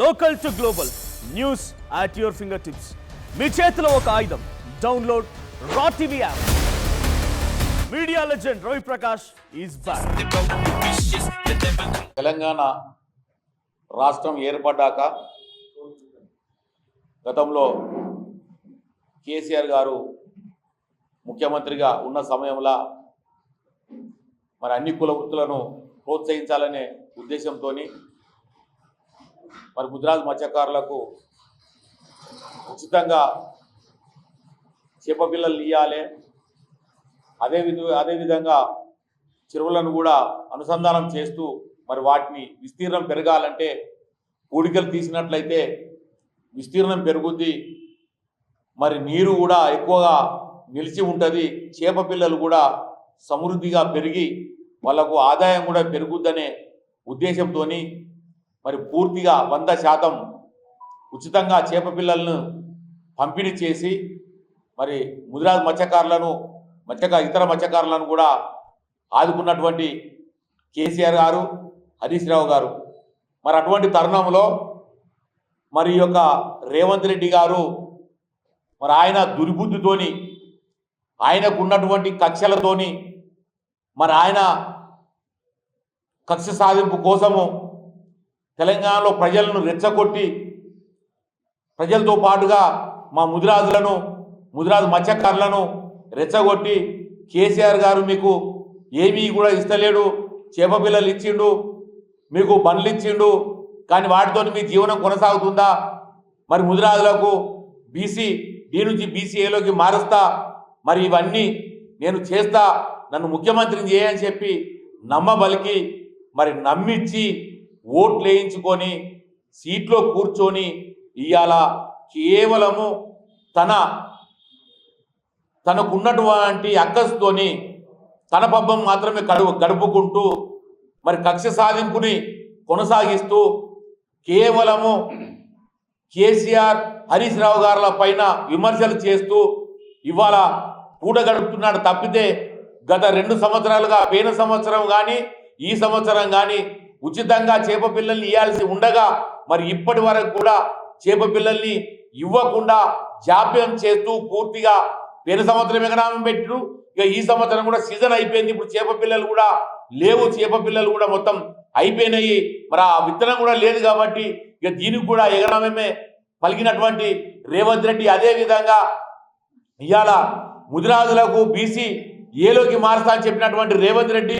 Local to global news at your finger tips. మీ చేతిలో ఒక ఆయుధం. Download R TV app. Media legend Ravi Prakash is back Telangana రాష్ట్రం ఏర్పడ్డాక గతంలో కేసీఆర్ గారు ముఖ్యమంత్రిగా ఉన్న సమయంలో మరి అన్ని కుల వృత్తులను ప్రోత్సహించాలనే ఉద్దేశంతో మరి గుజరాత్ మత్స్యకారులకు ఉచితంగా చేపపిల్లలు ఇవ్వాలి అదే విధ అదేవిధంగా చెరువులను కూడా అనుసంధానం చేస్తూ మరి వాటిని విస్తీర్ణం పెరగాలంటే పూడికలు తీసినట్లయితే విస్తీర్ణం పెరుగుద్ది. మరి నీరు కూడా ఎక్కువగా నిలిచి ఉంటుంది. చేప పిల్లలు కూడా సమృద్ధిగా పెరిగి వాళ్ళకు ఆదాయం కూడా పెరుగుద్దనే ఉద్దేశంతో మరి పూర్తిగా వంద శాతం ఉచితంగా చేప పిల్లలను పంపిణీ చేసి మరి ముదిరాజ్ మత్స్యకారులను మత్స్యక ఇతర మత్స్యకారులను కూడా ఆదుకున్నటువంటి కేసీఆర్ గారు హరీష్ రావు గారు. మరి అటువంటి తరుణంలో మరి యొక్క రేవంత్ రెడ్డి గారు మరి ఆయన దుర్బుద్ధితోని ఆయనకు ఉన్నటువంటి కక్షలతోని మరి ఆయన కక్ష సాధింపు కోసము తెలంగాణలో ప్రజలను రెచ్చగొట్టి ప్రజలతో పాటుగా మా ముదిరాజులను ముదిరాజు మత్స్యకారులను రెచ్చగొట్టి కేసీఆర్ గారు మీకు ఏమీ కూడా ఇస్తలేడు చేపపిల్లలు ఇచ్చిండు మీకు బండ్లు ఇచ్చిండు కానీ వాటితో మీ జీవనం కొనసాగుతుందా? మరి ముదిరాజులకు బీసీ డి నుంచి బీసీఏలోకి మారుస్తా మరి ఇవన్నీ నేను చేస్తా నన్ను ముఖ్యమంత్రిని చేయని చెప్పి నమ్మబలికి మరి నమ్మించి ఓట్లు వేయించుకొని సీట్లో కూర్చొని ఇవాళ కేవలము తన తనకున్నటువంటి అక్కస్తోని తన పబ్బం మాత్రమే గడుపు గడుపుకుంటూ మరి కక్ష సాధింపుని కొనసాగిస్తూ కేవలము కేసీఆర్ హరీష్ రావు గారుల పైన విమర్శలు చేస్తూ ఇవాళ పూట గడుపుతున్నాడు తప్పితే గత రెండు సంవత్సరాలుగా పోయిన సంవత్సరం కానీ ఈ సంవత్సరం కానీ ఉచితంగా చేప పిల్లల్ని ఇవ్వాల్సి ఉండగా మరి ఇప్పటి వరకు కూడా చేప పిల్లల్ని ఇవ్వకుండా జాప్యం చేస్తూ పూర్తిగా పేరు సంవత్సరం ఎకనామం పెట్టు ఇక ఈ సంవత్సరం కూడా సీజన్ అయిపోయింది. ఇప్పుడు చేప పిల్లలు కూడా లేవు. చేప పిల్లలు కూడా మొత్తం అయిపోయినాయి. మరి ఆ విత్తనం కూడా లేదు కాబట్టి ఇక దీనికి కూడా ఎగనామమే పలికినటువంటి రేవంత్ రెడ్డి అదే విధంగా ఇవాళ ముదిరాజులకు బీసీ ఏలోకి మారుస్తా అని చెప్పినటువంటి రేవంత్ రెడ్డి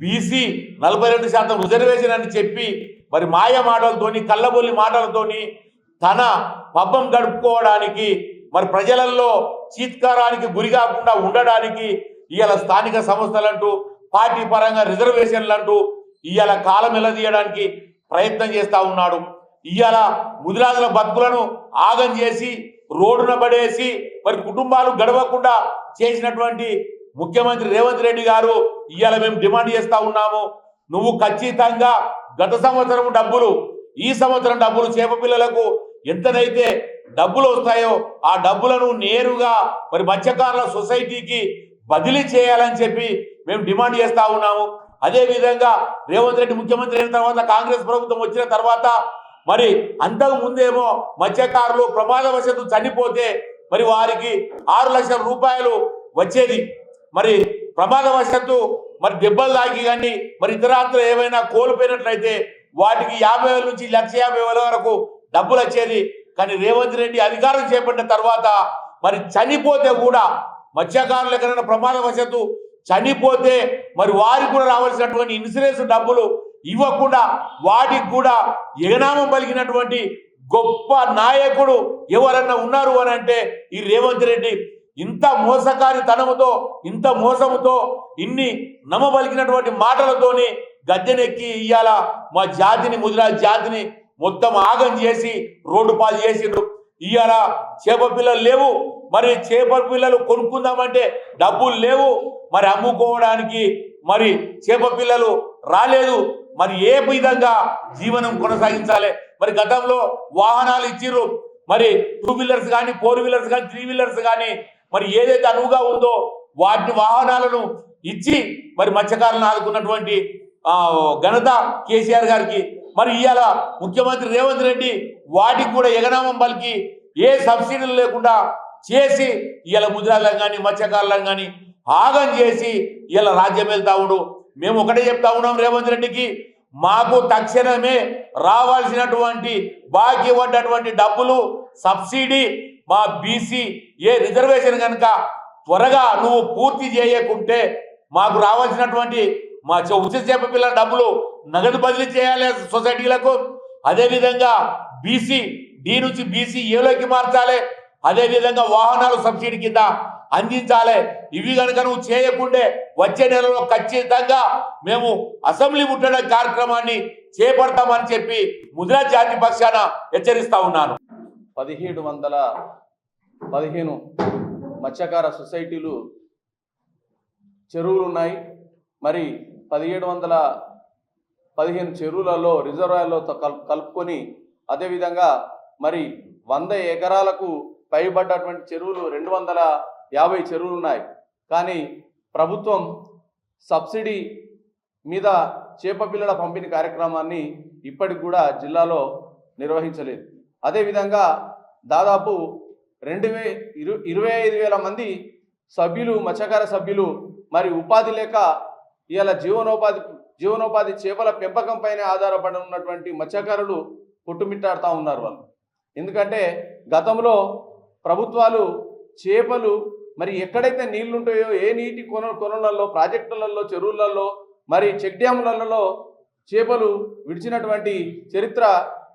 బీసీ నలభై రెండు శాతం రిజర్వేషన్ అని చెప్పి మరి మాయ మాటలతోని కళ్ళబొల్లి మాటలతోని తన పబ్బం గడుపుకోవడానికి మరి ప్రజలలో చీత్కారానికి గురి కాకుండా ఉండడానికి ఇవాళ స్థానిక సంస్థలంటూ పార్టీ పరంగా రిజర్వేషన్లు అంటూ ఇవాళ కాలం ఎలదీయడానికి ప్రయత్నం చేస్తా ఉన్నాడు. ఇవాళ ముదిరాజుల బతుకులను ఆగం చేసి రోడ్డున పడేసి మరి కుటుంబాలు గడవకుండా చేసినటువంటి ముఖ్యమంత్రి రేవంత్ రెడ్డి గారు ఇవాళ మేము డిమాండ్ చేస్తా ఉన్నాము. నువ్వు ఖచ్చితంగా గత సంవత్సరం డబ్బులు ఈ సంవత్సరం డబ్బులు చేప పిల్లలకు ఎంతనైతే డబ్బులు వస్తాయో ఆ డబ్బులను నేరుగా మరి మత్స్యకారుల సొసైటీకి బదిలీ చేయాలని చెప్పి మేము డిమాండ్ చేస్తా ఉన్నాము. అదే విధంగా రేవంత్ రెడ్డి ముఖ్యమంత్రి అయిన తర్వాత కాంగ్రెస్ ప్రభుత్వం వచ్చిన తర్వాత మరి అంతకు ముందేమో మత్స్యకారులు ప్రమాదవశత్తు చనిపోతే మరి వారికి ఆరు లక్షల రూపాయలు వచ్చేది. మరి ప్రమాదవశాత్తు మరి దెబ్బలు తాకి కానీ మరి ఇతరాత్ర ఏమైనా కోల్పోయినట్లయితే వాటికి యాభై వేల నుంచి లక్ష యాభై వేల వరకు డబ్బులు వచ్చేది. కానీ రేవంత్ రెడ్డి అధికారం చేపట్టిన తర్వాత మరి చనిపోతే కూడా మత్స్యకారులు ఎక్కడైనా ప్రమాదవశాత్తు చనిపోతే మరి వారికి కూడా రావాల్సినటువంటి ఇన్సూరెన్స్ డబ్బులు ఇవ్వకుండా వాటికి కూడా ఎగనామం పలికినటువంటి గొప్ప నాయకుడు ఎవరన్నా ఉన్నారు అని అంటే ఈ రేవంత్ రెడ్డి. ఇంత మోసకారితనముతో ఇంత మోసముతో ఇన్ని నమ్మబలికినటువంటి మాటలతోని గద్దెనెక్కి ఇయ్యాల మా జాతిని ముదిరా జాతిని మొత్తం ఆగం చేసి రోడ్డు పాలు చేసిండ్రు. ఇయ్యాల చేప పిల్లలు లేవు. మరి చేప పిల్లలు కొనుక్కుందామంటే డబ్బులు లేవు. మరి అమ్ముకోవడానికి మరి చేప పిల్లలు రాలేదు. మరి ఏ విధంగా జీవనం కొనసాగించాలి? మరి గతంలో వాహనాలు ఇచ్చిర్రు. మరి టూ వీలర్స్ కానీ ఫోర్ వీలర్స్ కానీ త్రీ వీలర్స్ కానీ మరి ఏదైతే అనువుగా ఉందో వాటి వాహనాలను ఇచ్చి మరి మత్స్యకారులను ఆదుకున్నటువంటి ఘనత కేసీఆర్ గారికి మరి ఇవాళ ముఖ్యమంత్రి రేవంత్ రెడ్డి వాటికి కూడా ఎగనామం పలికి ఏ సబ్సిడీలు లేకుండా చేసి ఇవాళ ముద్రాలను కానీ మత్స్యకారులను కానీ ఆగం చేసి ఇలా రాజ్యం వెళ్తా ఉండు. మేము ఒకటే చెప్తా ఉన్నాం రేవంత్ రెడ్డికి మాకు తక్షణమే రావాల్సినటువంటి బాకీ పడ్డటువంటి డబ్బులు సబ్సిడీ మా బీసీ ఏ రిజర్వేషన్ కనుక త్వరగా నువ్వు పూర్తి చేయకుంటే మాకు రావాల్సినటువంటి మా ఉచిత చేప పిల్లల డబ్బులు నగదు బదిలీ చేయాలి సొసైటీలకు. అదేవిధంగా బీసీ డి నుంచి బీసీ ఏలోకి మార్చాలి. అదేవిధంగా వాహనాలు సబ్సిడీ కింద అందించాలి. ఇవి కనుక నువ్వు చేయకుంటే వచ్చే నెలలో ఖచ్చితంగా మేము అసెంబ్లీ ముట్టడం కార్యక్రమాన్ని చేపడతామని చెప్పి ముద్రా జాతి పక్షాన హెచ్చరిస్తా ఉన్నాను. పదిహేడు వందల పదిహేను మత్స్యకార సొసైటీలు చెరువులు ఉన్నాయి. మరి పదిహేడు వందల పదిహేను చెరువులలో రిజర్వాయర్లో కల్ కలుపుకొని అదేవిధంగా మరి వంద ఎకరాలకు పైబడ్డటువంటి చెరువులు రెండు వందల యాభై చెరువులు ఉన్నాయి. కానీ ప్రభుత్వం సబ్సిడీ మీద చేప పిల్లల పంపిణీ కార్యక్రమాన్ని ఇప్పటికి కూడా జిల్లాలో నిర్వహించలేదు. అదేవిధంగా దాదాపు రెండు వే ఇరు ఇరవై ఐదు వేల మంది సభ్యులు మత్స్యకార సభ్యులు మరి ఉపాధి లేక ఇవాళ జీవనోపాధి జీవనోపాధి చేపల పెంపకం పైన ఆధారపడి ఉన్నటువంటి మత్స్యకారులు కొట్టుమిట్టాడుతూ ఉన్నారు వాళ్ళు. ఎందుకంటే గతంలో ప్రభుత్వాలు చేపలు మరి ఎక్కడైతే నీళ్ళుంటాయో ఏ నీటి కొన కొనలలో ప్రాజెక్టులలో చెరువులలో మరి చెక్ డ్యాములలో చేపలు విడిచినటువంటి చరిత్ర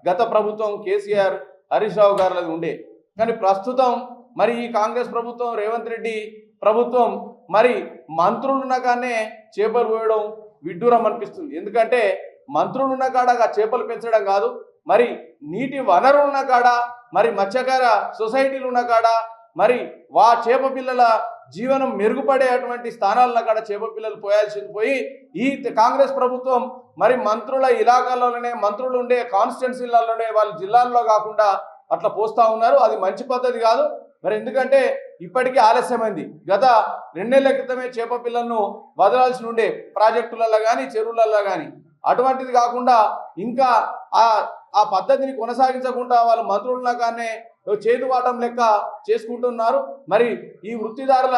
గత ప్రభుత్వం కేసీఆర్ హరీష్ రావు గారులది ఉండే. కానీ ప్రస్తుతం మరి ఈ కాంగ్రెస్ ప్రభుత్వం రేవంత్ రెడ్డి ప్రభుత్వం మరి మంత్రులునగానే చేపలు పోయడం విడ్డూరం అనిపిస్తుంది. ఎందుకంటే మంత్రులున్న కాడగా కాడ చేపలు పెంచడం కాదు మరి నీటి వనరులున్న కాడ మరి మత్స్యకార సొసైటీలు ఉన్న కాడ మరి వా చేప పిల్లల జీవనం మెరుగుపడేటువంటి స్థానాలను అక్కడ చేప పిల్లలు పోయాల్సింది పోయి ఈ కాంగ్రెస్ ప్రభుత్వం మరి మంత్రుల ఇలాకాలలోనే మంత్రులు ఉండే కాన్స్టిట్యున్సీలలోనే వాళ్ళ జిల్లాల్లో కాకుండా అట్లా పోస్తా ఉన్నారు. అది మంచి పద్ధతి కాదు. మరి ఎందుకంటే ఇప్పటికీ ఆలస్యమైంది. గత రెండేళ్ళ క్రితమే చేప పిల్లలను వదలాల్సి ఉండే ప్రాజెక్టులలో కానీ చెరువులలో కానీ అటువంటిది కాకుండా ఇంకా ఆ ఆ పద్ధతిని కొనసాగించకుండా వాళ్ళ మంత్రుల కానీ చేతువాటం లెక్క చేసుకుంటున్నారు. మరి ఈ వృత్తిదారుల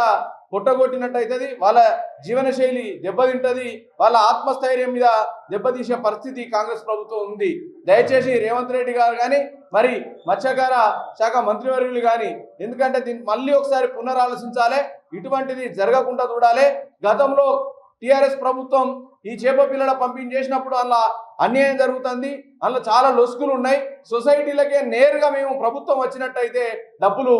కొట్టగొట్టినట్టయితుంది వాళ్ళ జీవనశైలి దెబ్బతింటది వాళ్ళ ఆత్మస్థైర్యం మీద దెబ్బతీసే పరిస్థితి కాంగ్రెస్ ప్రభుత్వం ఉంది. దయచేసి రేవంత్ రెడ్డి గారు కానీ మరి మత్స్యకార శాఖ మంత్రివర్యులు కానీ ఎందుకంటే దీన్ని మళ్ళీ ఒకసారి పునరాలోచించాలి ఇటువంటిది జరగకుండా చూడాలి. గతంలో టిఆర్ఎస్ ప్రభుత్వం ఈ చేప పిల్లల పంపిణీ చేసినప్పుడు అలా అన్యాయం జరుగుతుంది. అందులో చాలా లొసుకులు ఉన్నాయి. సొసైటీలకే నేరుగా మేము ప్రభుత్వం వచ్చినట్టయితే డబ్బులు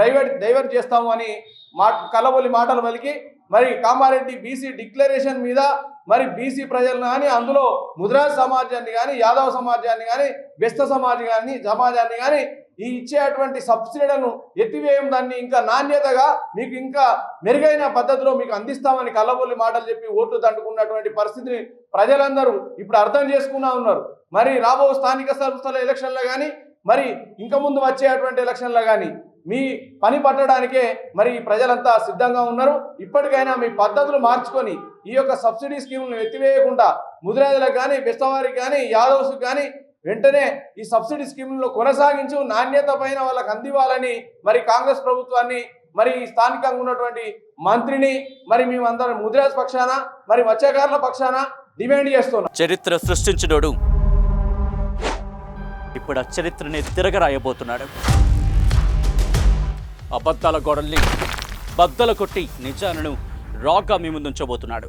డైవర్ట్ డైవర్ట్ చేస్తాము అని మా కలబొలి మాటలు పలికి మరి కామారెడ్డి బీసీ డిక్లరేషన్ మీద మరి బీసీ ప్రజలను కానీ అందులో ముద్రాజ్ సమాజాన్ని కానీ యాదవ సమాజాన్ని కానీ బెస్త సమాజం కానీ సమాజాన్ని కానీ ఈ ఇచ్చేటువంటి సబ్సిడీలను ఎత్తివేయం దాన్ని ఇంకా నాణ్యతగా మీకు ఇంకా మెరుగైన పద్ధతిలో మీకు అందిస్తామని కల్లబొల్లి మాటలు చెప్పి ఓట్లు దండుకున్నటువంటి పరిస్థితిని ప్రజలందరూ ఇప్పుడు అర్థం చేసుకున్నా ఉన్నారు. మరి రాబో స్థానిక సంస్థల ఎలక్షన్లో కానీ మరి ఇంకా ముందు వచ్చేటువంటి ఎలక్షన్లో కానీ మీ పని పట్టడానికే మరి ప్రజలంతా సిద్ధంగా ఉన్నారు. ఇప్పటికైనా మీ పద్ధతులు మార్చుకొని ఈ యొక్క సబ్సిడీ స్కీములను ఎత్తివేయకుండా ముదిరాజులకు కానీ బెస్తవారికి కానీ యాదవ్స్కి కానీ వెంటనే ఈ సబ్సిడీ స్కీములను కొనసాగించు నాణ్యత పైన వాళ్ళకి అందివ్వాలని మరి కాంగ్రెస్ ప్రభుత్వాన్ని మరి ఈ స్థానికంగా ఉన్నటువంటి మంత్రిని మరి మేమందరం ముదిరాజ్ పక్షాన మరి మత్స్యకారుల పక్షాన డిమాండ్ చేస్తున్నాం. చరిత్ర సృష్టించినోడు ఇప్పుడు ఆ చరిత్రని తిరగరాయబోతున్నాడు. అబద్ధాల గోడల్ని బద్దలు కొట్టి నిజాలను రాగా మీ ముందుంచబోతున్నాడు.